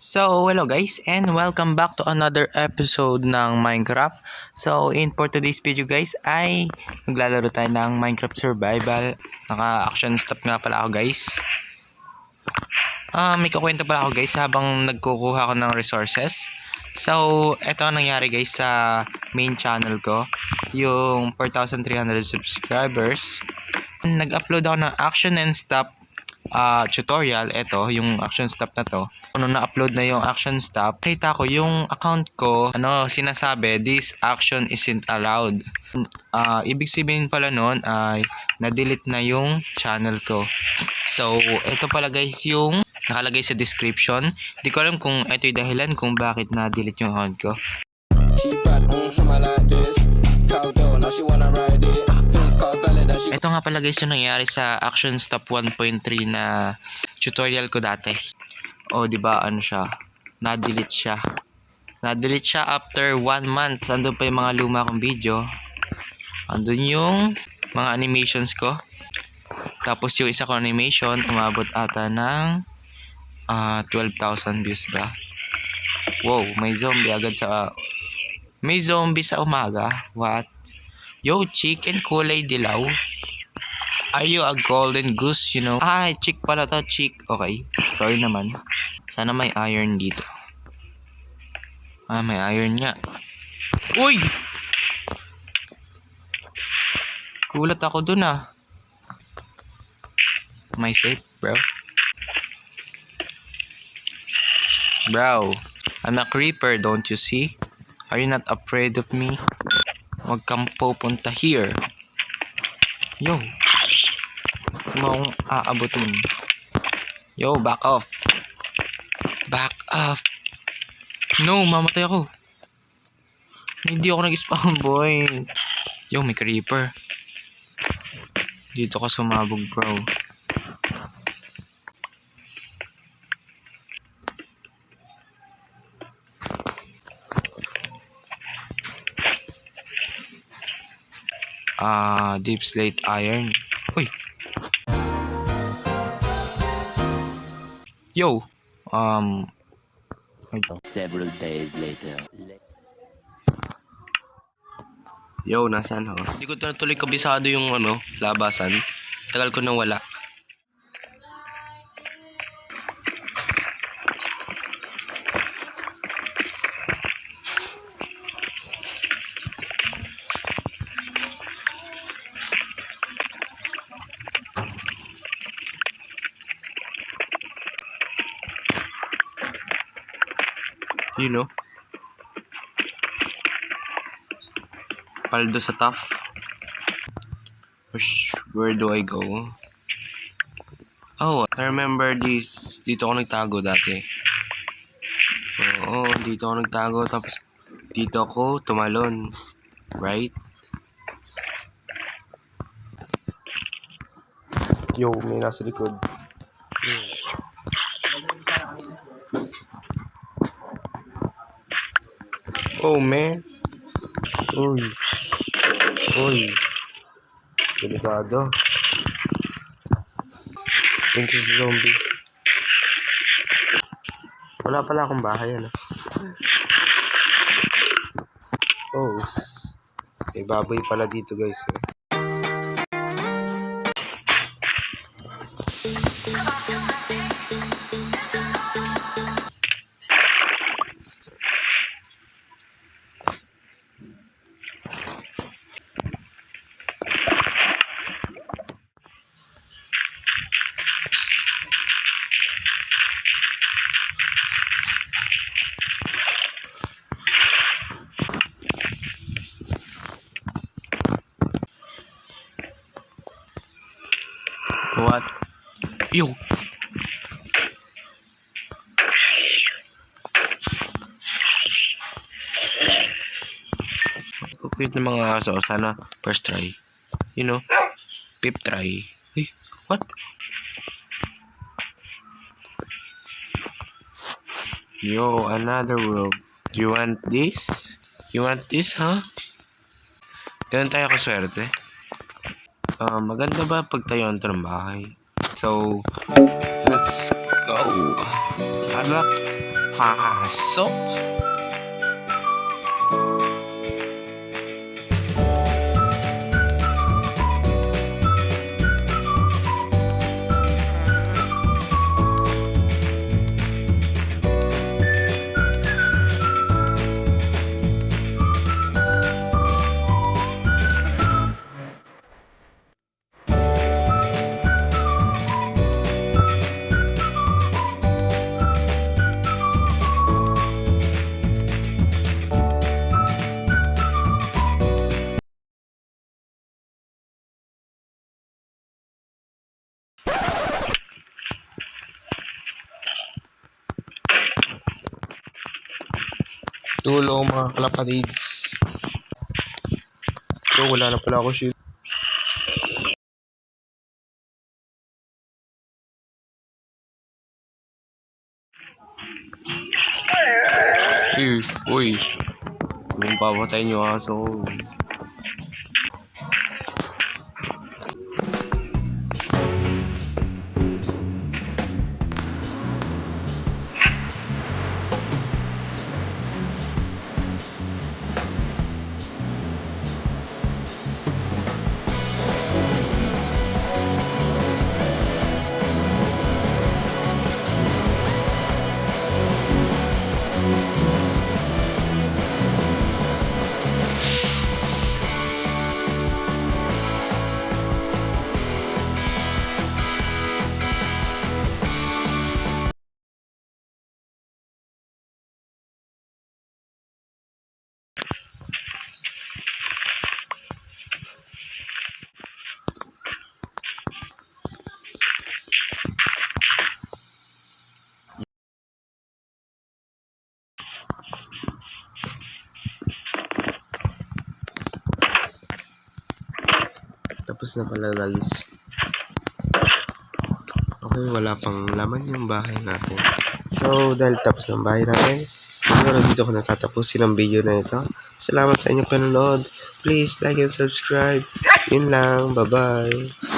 So, hello guys and welcome back to another episode ng Minecraft. So, in for today's video guys ay maglalaro tayo ng Minecraft Survival. Naka-action stop nga pala ako guys. Ah, may kukwento pala ako guys habang nagkukuha ako ng resources. So, eto ang nangyari guys sa main channel ko. Yung 4,300 subscribers. Nag-upload ako ng action and stop ah tutorial, ito, yung action stop na to. Nung na-upload na yung action stop, kita ko yung account ko, ano, sinasabi, this action isn't allowed. Ah, ibig sabihin pala nun ay na-delete na yung channel ko. So, ito pala guys yung nakalagay sa description. Di ko alam kung ito yung dahilan kung bakit na-delete yung account ko. Nga pala guys yung nangyari sa Action Stop 1.3 na tutorial ko dati. O, di ba ano siya? Na-delete siya. Na-delete siya after 1 month. Andun pa yung mga luma kong video. Andun yung mga animations ko. Tapos yung isa ko animation, umabot ata ng ah 12,000 views ba? Wow, may zombie agad sa... may zombie sa umaga? What? Yo, chicken kulay dilaw. Are you a golden goose, you know? Ay, chick pala to, chick. Okay. Sorry naman. Sana may iron dito. Ah, may iron nga. Uy! Kulat ako dun ah. Am safe, bro? Bro, I'm a creeper, don't you see? Are you not afraid of me? Huwag kang pupunta here. Yo. Mong aabutin. Yo, back off. Back off. No, mamatay ako. Hindi ako nag-spawn, boy. Yo, may creeper. Dito ka sumabog, bro. Ah, deep slate iron. Uy. Yo. Um. Several days later. Yo, nasaan ho? Hindi ko na tuloy kabisado yung ano, labasan. Tagal ko nang wala. You know? Paldo sa tough. Where do I go? Oh, I remember this. Dito ako nagtago dati. Oo, dito ako nagtago. Tapos, dito ako tumalon. Right? Yo, may nasa likod. Oh, man. Uy. Uy. Delikado. Thank you, zombie. Wala pala akong bahay, ano? Oh, may baboy pala dito, guys. Eh. What? Yo! Kukwit ng mga aso. Sana first try. You know? Fifth try. Uy, what? Yo, another. Do you want this? You want this, huh? Ganun tayo kaswerte. Ah, maganda ba pag tayo ng bahay? So, let's go. Relax. Pasok! Tulong mga kalapatids. So, wala na pala ako shield. Uy, uy. Kung papatay niyo aso Tapos na pala guys. Okay, wala pang laman yung bahay natin. So, dahil tapos ng bahay natin, siguro dito ko natatapusin ang video na ito. Salamat sa inyong panonood. Please like and subscribe. Yun lang. Bye-bye.